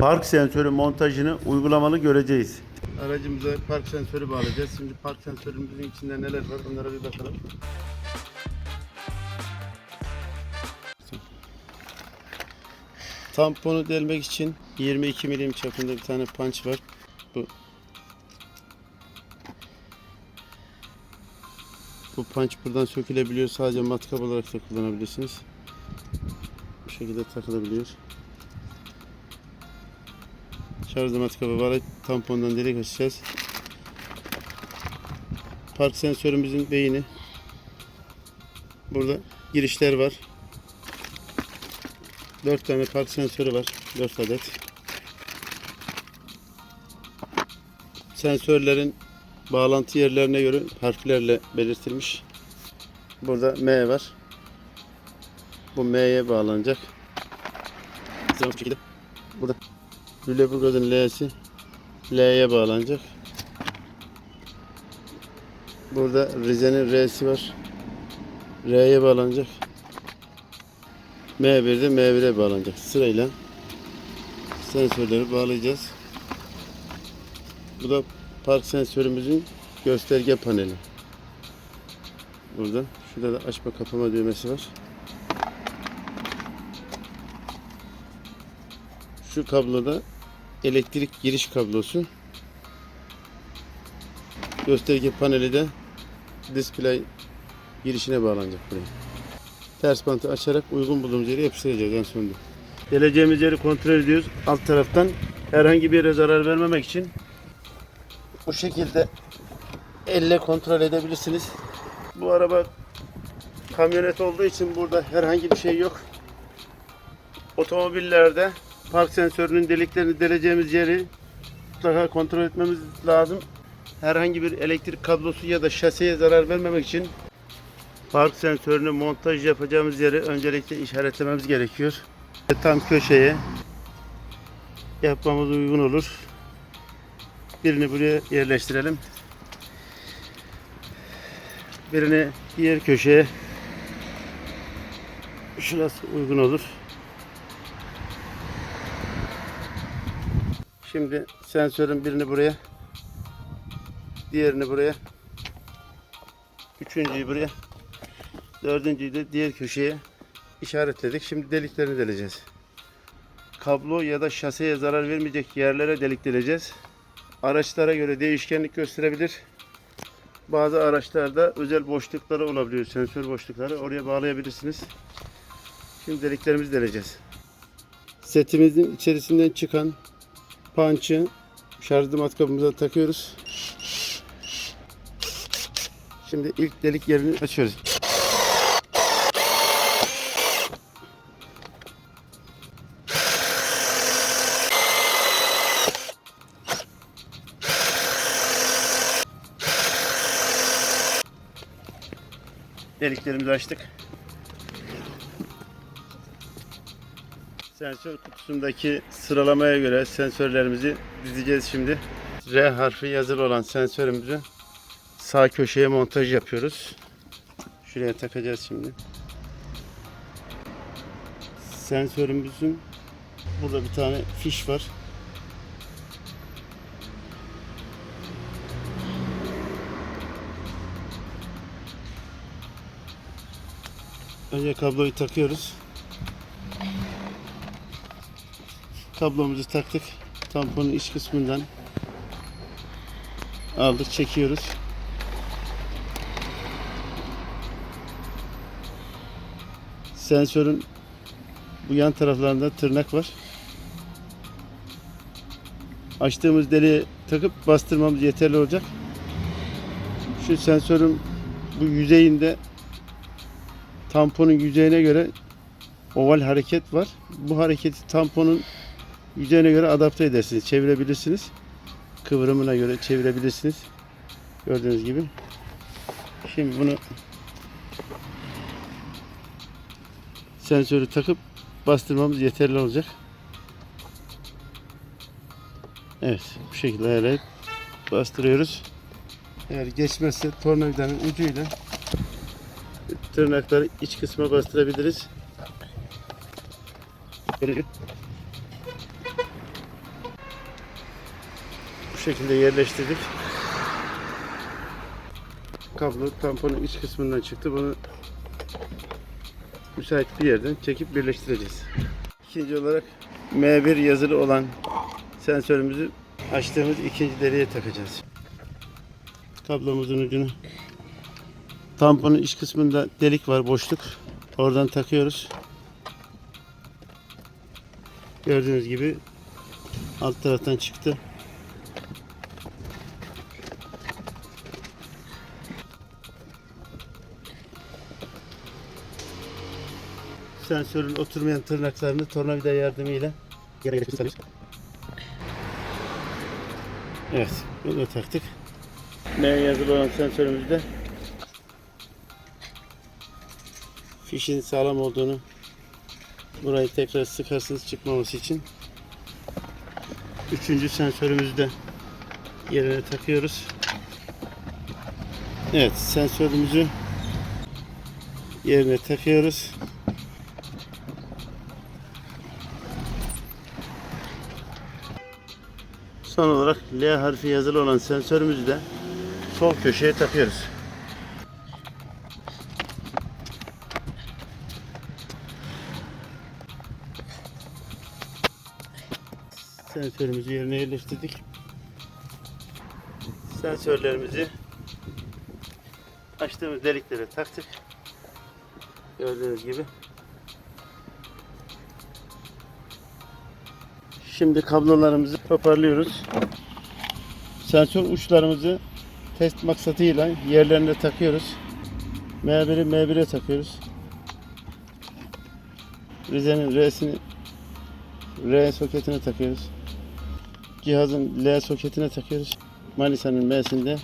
Park sensörü montajını uygulamalı göreceğiz. Aracımıza park sensörü bağlayacağız. Şimdi park sensörümüzün içinde neler var onlara bir bakalım. Tamponu delmek için 22 milim çapında bir tane punch var. Bu Bu punch buradan sökülebiliyor. Sadece matkap olarak da kullanabilirsiniz. Bu şekilde takılabiliyor. Şarj matkabı var. Tampondan delik açacağız. Park sensörümüzün beyni. Burada girişler var. 4 tane park sensörü var. 4 adet. Sensörlerin bağlantı yerlerine göre harflerle belirtilmiş. Burada M var. Bu M'ye bağlanacak. Burada Lüleburgaz'ın L'si L'ye bağlanacak. Burada Rize'nin R'si var. R'ye bağlanacak. M1'de M1'e bağlanacak. Sırayla sensörleri bağlayacağız. Bu da park sensörümüzün gösterge paneli. Burada. Şurada da açma kapama düğmesi var. Şu kabloda elektrik giriş kablosu. Gösterge paneli de display girişine bağlanacak buraya. Ters bantı açarak uygun bulduğumuz yere yapıştıracağız en sonunda. Geleceğimiz yeri kontrol ediyoruz. Alt taraftan herhangi bir yere zarar vermemek için bu şekilde elle kontrol edebilirsiniz. Bu araba kamyonet olduğu için burada herhangi bir şey yok. Otomobillerde park sensörünün deliklerini deleceğimiz yeri mutlaka kontrol etmemiz lazım. Herhangi bir elektrik kablosu ya da şaseye zarar vermemek için park sensörünü montaj yapacağımız yeri öncelikle işaretlememiz gerekiyor. Tam köşeye yapmamız uygun olur. Birini buraya yerleştirelim. Birini diğer köşeye şurası uygun olur. Şimdi sensörün birini buraya diğerini buraya üçüncüyü buraya dördüncüyü de diğer köşeye işaretledik. Şimdi deliklerini deleceğiz. Kablo ya da şaseye zarar vermeyecek yerlere delik deleceğiz. Araçlara göre değişkenlik gösterebilir. Bazı araçlarda özel boşlukları olabiliyor. Sensör boşlukları. Oraya bağlayabilirsiniz. Şimdi deliklerimizi deleceğiz. Setimizin içerisinden çıkan punch'ı şarjlı matkabımıza takıyoruz. Şimdi ilk delik yerini açıyoruz. Deliklerimizi açtık. Sensör kutusundaki sıralamaya göre sensörlerimizi dizeceğiz şimdi. R harfi yazılı olan sensörümüzü sağ köşeye montaj yapıyoruz. Şuraya takacağız şimdi. Sensörümüzün burada bir tane fiş var. Önce kabloyu takıyoruz. Kablomuzu taktık. Tamponun iç kısmından aldık, çekiyoruz. Sensörün bu yan taraflarında tırnak var. Açtığımız deliğe takıp bastırmamız yeterli olacak. Şu sensörün bu yüzeyinde tamponun yüzeyine göre oval hareket var. Bu hareketi tamponun yüzeyine göre adapte edersiniz. Çevirebilirsiniz. Kıvrımına göre çevirebilirsiniz. Gördüğünüz gibi. Şimdi bunu sensörü takıp bastırmamız yeterli olacak. Evet. Bu şekilde ayarlayıp bastırıyoruz. Eğer geçmezse tornavidanın ucuyla tırnakları iç kısma bastırabiliriz. Böyle şekilde yerleştirdik. Kablo tamponun iç kısmından çıktı. Bunu müsait bir yerden çekip birleştireceğiz. İkinci olarak M1 yazılı olan sensörümüzü açtığımız ikinci deliğe takacağız. Kablomuzun ucunu tamponun iç kısmında delik var boşluk. Oradan takıyoruz. Gördüğünüz gibi alt taraftan çıktı. Sensörün oturmayan tırnaklarını tornavida yardımıyla yere getiriyoruz. Evet, bunu da taktık. M yazılı olan sensörümüzde fişin sağlam olduğunu burayı tekrar sıkarsınız çıkmaması için üçüncü sensörümüzü de yerine takıyoruz. Evet sensörümüzü yerine takıyoruz. Son olarak L harfi yazılı olan sensörümüzü de sol köşeye takıyoruz. Sensörümüzü yerine yerleştirdik. Sensörlerimizi açtığımız deliklere taktık. Gördüğünüz gibi. Şimdi kablolarımızı toparlıyoruz. Sensör uçlarımızı test maksatıyla yerlerine takıyoruz. M1'i M1'e takıyoruz. Rize'nin R'sini R soketine takıyoruz. Cihazın L soketine takıyoruz. Manisa'nın M'sinde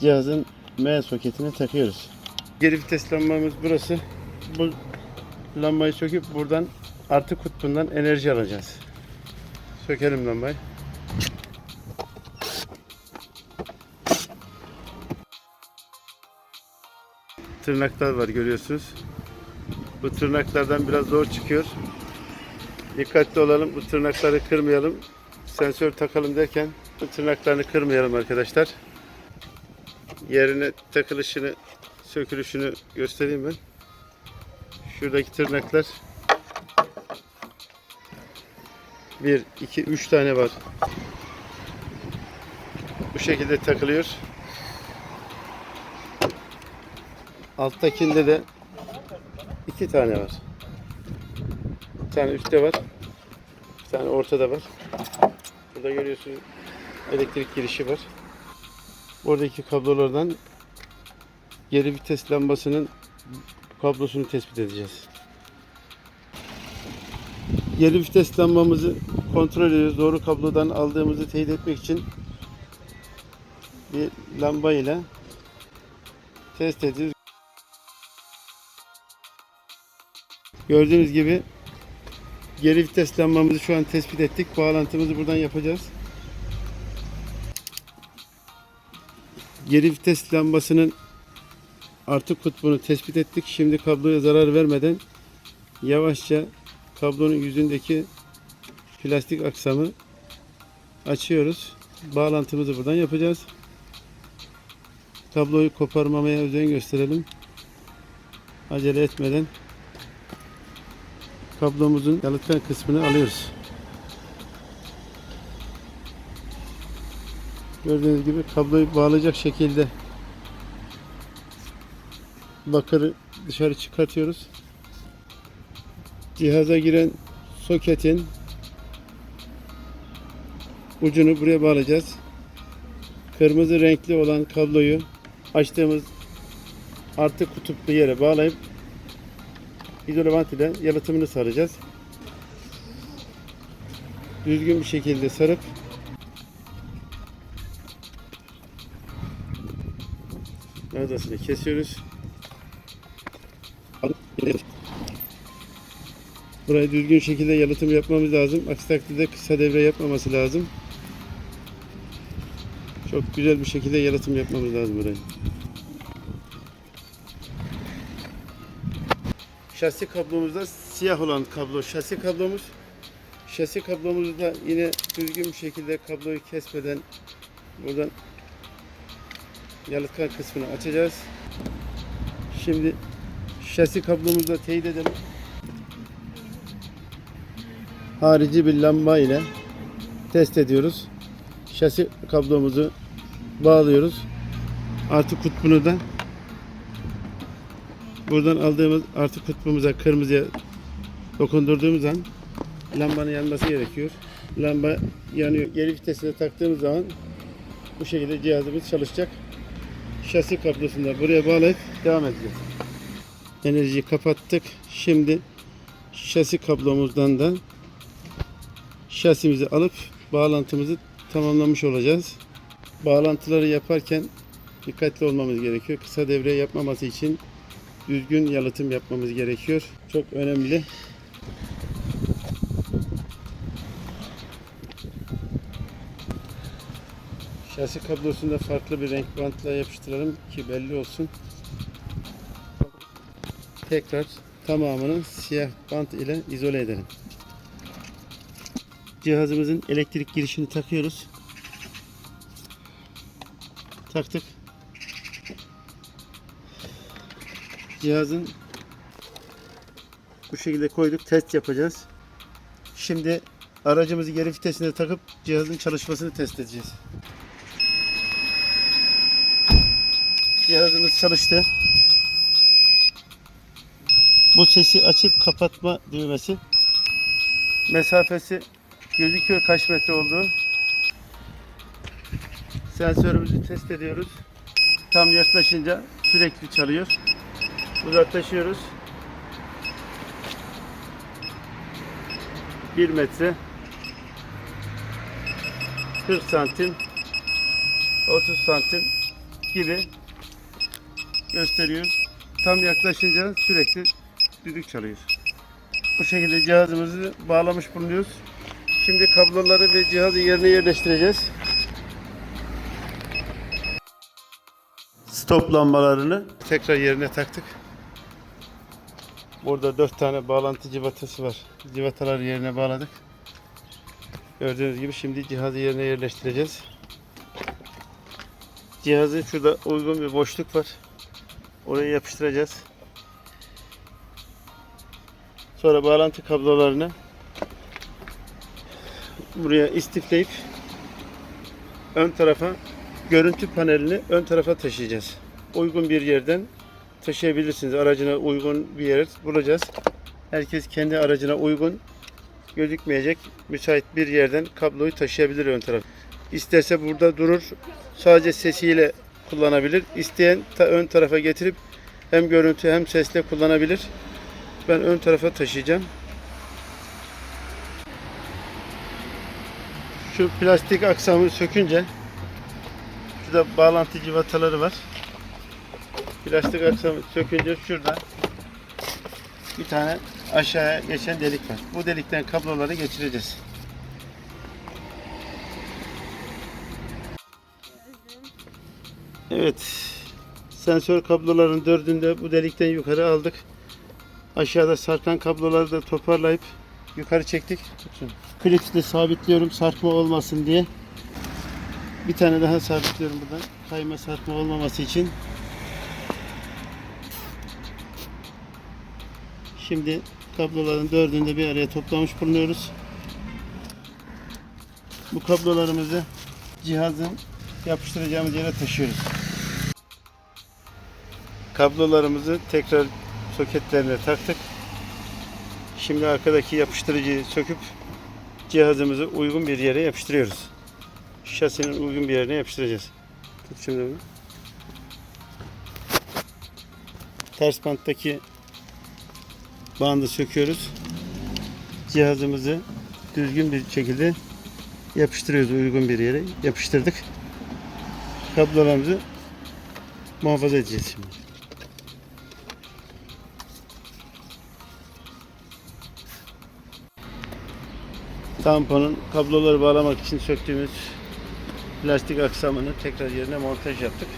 cihazın M soketine takıyoruz. Geri vites lambamız burası. Bu lambayı söküp buradan artı kutbundan enerji alacağız. Sökelim lambayı. Tırnaklar var görüyorsunuz. Bu tırnaklardan biraz zor çıkıyor. Dikkatli olalım. Bu tırnakları kırmayalım. Sensör takalım derken bu tırnaklarını kırmayalım arkadaşlar. Yerine takılışını, sökülüşünü göstereyim ben. Şuradaki tırnaklar 1, 2, 3 tane var. Bu şekilde takılıyor. Alttakinde de iki tane var. Bir tane üstte var. Bir tane ortada var. Burada görüyorsunuz elektrik girişi var. Buradaki kablolardan geri vites lambasının kablosunu tespit edeceğiz. Geri vites lambamızı kontrol ediyoruz. Doğru kablodan aldığımızı teyit etmek için bir lamba ile test ediyoruz. Gördüğünüz gibi geri vites lambamızı şu an tespit ettik. Bağlantımızı buradan yapacağız. Geri vites lambasının artı kutbunu tespit ettik. Şimdi kabloya zarar vermeden yavaşça kablonun yüzündeki plastik aksamı açıyoruz. Bağlantımızı buradan yapacağız. Kabloyu koparmamaya özen gösterelim. Acele etmeden kablomuzun yalıtkan kısmını alıyoruz. Gördüğünüz gibi kabloyu bağlayacak şekilde bakırı dışarı çıkartıyoruz. Cihaza giren soketin ucunu buraya bağlayacağız. Kırmızı renkli olan kabloyu açtığımız artı kutuplu yere bağlayıp izolant ile yalıtımını saracağız. Düzgün bir şekilde sarıp Gazasını kesiyoruz. Burayı düzgün şekilde yalıtım yapmamız lazım. Aksi takdirde kısa devre yapmaması lazım. Çok güzel bir şekilde yalıtım yapmamız lazım burayı. Şasi kablomuzda siyah olan kablo şasi kablomuz. Şasi kablomuzu da yine düzgün bir şekilde kabloyu kesmeden buradan yalıtkan kısmını açacağız. Şimdi şasi kablomuzu da teyit edelim. Harici bir lamba ile test ediyoruz. Şasi kablomuzu bağlıyoruz. Artı kutbunu da buradan aldığımız artı kutbumuza kırmızıya dokundurduğumuz an lambanın yanması gerekiyor. Lamba yanıyor. Geri vitesine taktığımız zaman bu şekilde cihazımız çalışacak. Şasi kablosunu da buraya bağlayıp devam edeceğiz. Enerjiyi kapattık. Şimdi şasi kablomuzdan da şasimizi alıp bağlantımızı tamamlamış olacağız. Bağlantıları yaparken dikkatli olmamız gerekiyor. Kısa devre yapmaması için düzgün yalıtım yapmamız gerekiyor. Çok önemli. Şasi kablosunu da farklı bir renk bantla yapıştıralım ki belli olsun. Tekrar tamamını siyah bant ile izole edelim. Cihazımızın elektrik girişini takıyoruz. Taktık. Cihazın bu şekilde koyduk. Test yapacağız. Şimdi aracımızı geri vitesine takıp cihazın çalışmasını test edeceğiz. Cihazımız çalıştı. Bu sesi açıp kapatma düğmesi. Mesafesi gözüküyor kaç metre olduğu. Sensörümüzü test ediyoruz. Tam yaklaşınca sürekli çalıyor. Uzaklaşıyoruz. 1 metre 40 santim 30 santim gibi gösteriyor. Tam yaklaşınca sürekli düdük çalıyor. Bu şekilde cihazımızı bağlamış bulunuyoruz. Şimdi kabloları ve cihazı yerine yerleştireceğiz. Stop lambalarını tekrar yerine taktık. Burada dört tane bağlantı civatası var. Civataları yerine bağladık. Gördüğünüz gibi şimdi cihazı yerine yerleştireceğiz. Cihazın şurada uygun bir boşluk var. Oraya yapıştıracağız. Sonra bağlantı kablolarını buraya istifleyip ön tarafa görüntü panelini ön tarafa taşıyacağız. Uygun bir yerden taşıyabilirsiniz. Aracına uygun bir yer bulacağız. Herkes kendi aracına uygun gözükmeyecek müsait bir yerden kabloyu taşıyabilir ön taraf. İsterse burada durur. Sadece sesiyle kullanabilir. İsteyen ta ön tarafa getirip hem görüntü hem sesle kullanabilir. Ben ön tarafa taşıyacağım. Şu plastik aksamı sökünce şurada bağlantı civataları var. Plastik aksamı sökünce şurada bir tane aşağıya geçen delik var. Bu delikten kabloları geçireceğiz. Evet. Sensör kabloların dördünde bu delikten yukarı aldık. Aşağıda sarkan kabloları da toparlayıp yukarı çektik. Tutun. Klipsle sabitliyorum sarkma olmasın diye. Bir tane daha sabitliyorum buradan. Kayma sarkma olmaması için. Şimdi kabloların dördünü de bir araya toplamış bulunuyoruz. Bu kablolarımızı cihazın yapıştıracağımız yere taşıyoruz. Kablolarımızı tekrar soketlerine taktık. Şimdi arkadaki yapıştırıcıyı söküp cihazımızı uygun bir yere yapıştırıyoruz. Şasinin uygun bir yerine yapıştıracağız. Tut şimdi bunu. Ters banttaki bandı söküyoruz. Cihazımızı düzgün bir şekilde yapıştırıyoruz uygun bir yere. Yapıştırdık. Kablolarımızı muhafaza edeceğiz şimdi. tamponun kabloları bağlamak için söktüğümüz plastik aksamını tekrar yerine montaj yaptık.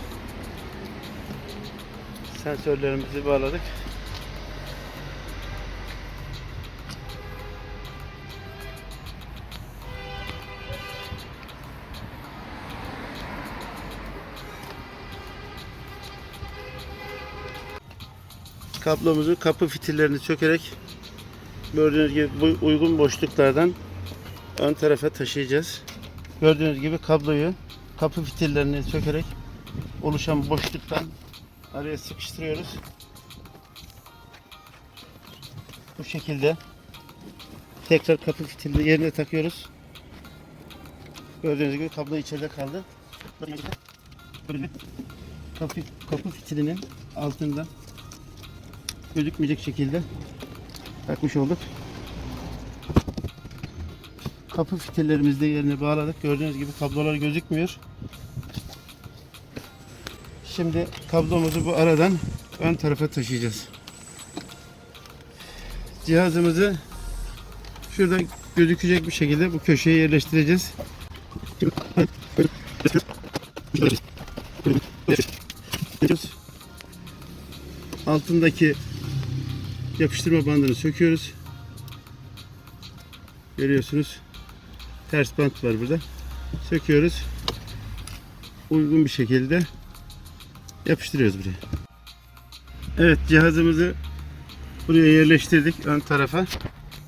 Sensörlerimizi bağladık. kablomuzu kapı fitillerini sökerek gördüğünüz gibi bu uygun boşluklardan ön tarafa taşıyacağız. Gördüğünüz gibi kabloyu kapı fitillerini sökerek oluşan boşluktan araya sıkıştırıyoruz. Bu şekilde tekrar kapı fitilini yerine takıyoruz. Gördüğünüz gibi kablo içeride kaldı. Böyle kapı, kapı fitilinin altında gözükmeyecek şekilde takmış olduk. Kapı fitillerimizi de yerine bağladık. Gördüğünüz gibi kablolar gözükmüyor. Şimdi kablomuzu bu aradan ön tarafa taşıyacağız. Cihazımızı şurada gözükecek bir şekilde bu köşeye yerleştireceğiz. Altındaki yapıştırma bandını söküyoruz. Görüyorsunuz. Ters bant var burada. Söküyoruz. Uygun bir şekilde yapıştırıyoruz buraya. Evet cihazımızı buraya yerleştirdik ön tarafa.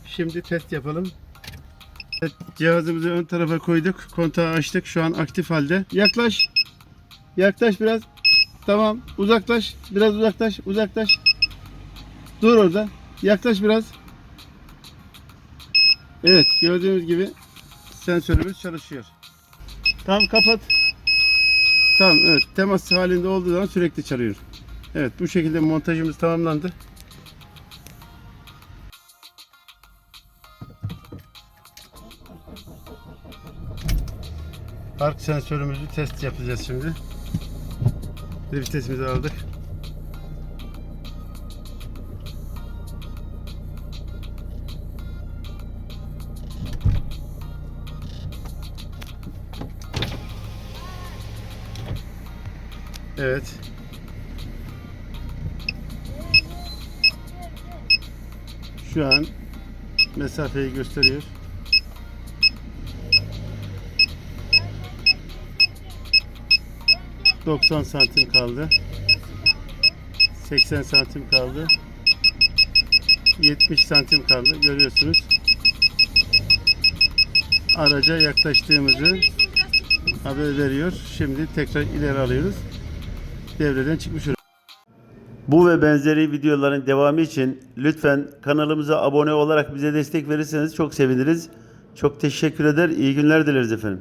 Şimdi test yapalım. Evet, cihazımızı ön tarafa koyduk. Kontağı açtık. Şu an aktif halde. Yaklaş. Yaklaş biraz. Tamam. Uzaklaş. Biraz uzaklaş. Uzaklaş. Dur orada. Yaklaş biraz. Evet. Gördüğünüz gibi sensörümüz çalışıyor. Tamam kapat. Tamam evet. Temas halinde olduğu zaman sürekli çalıyor. Evet bu şekilde montajımız tamamlandı. Park sensörümüzü test yapacağız şimdi. Vitesimizi aldık. Evet. Şu an mesafeyi gösteriyor. ...90 santim kaldı. 80 santim kaldı. 70 santim kaldı. Görüyorsunuz. Araca yaklaştığımızı haber veriyor. Şimdi tekrar ileri alıyoruz. Devreden çıkmış bu ve benzeri videoların devamı için lütfen kanalımıza abone olarak bize destek verirseniz çok seviniriz. Çok teşekkür eder. İyi günler dileriz efendim.